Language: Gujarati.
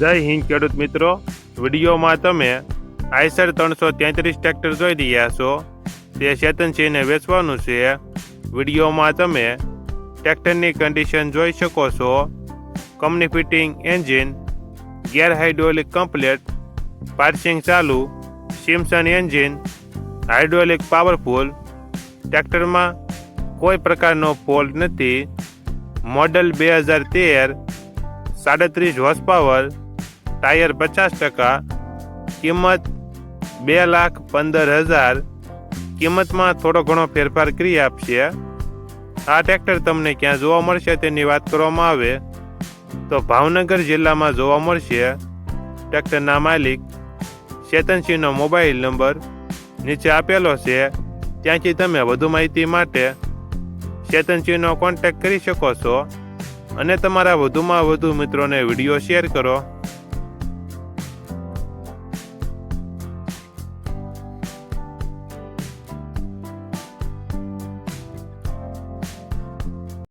જય હિન્દ, ખેડૂત મિત્રો. વિડીયોમાં તમે આઈસર ત્રણસો તેત્રીસ ટ્રેક્ટર જોઈ રહ્યા છો. તે ચેતનસિંહને વેચવાનું છે. વિડીયોમાં તમે ટ્રેક્ટરની કન્ડિશન જોઈ શકો છો. Company fitting engine, gear hydraulic complete, passing ચાલુ સિમસન એન્જિન, હાઇડ્રોલિક પાવરફુલ ટ્રેક્ટરમાં કોઈ પ્રકારનો ફોલ્ટ નથી. મોડલ બે હજાર તેર, સાડત્રીસ હોર્સ પાવર ટાયર પચાસ ટકા, કિંમત બે લાખ પંદર હજાર. કિંમતમાં થોડો ઘણો ફેરફાર કરી આપશે. આ ટ્રેક્ટર તમને ક્યાં જોવા મળશે તેની વાત કરવામાં આવે. તો ભાવનગર જિલ્લામાં જોવા મળશે. ટ્રેક્ટરના માલિક ચેતનસિંહનો મોબાઈલ નંબર નીચે આપેલો છે. ત્યાંથી તમે વધુ માહિતી માટે ચેતનસિંહનો કોન્ટેક્ટ કરી શકો છો. અને તમારા વધુમાં વધુ મિત્રોને વીડિયો શેર કરો.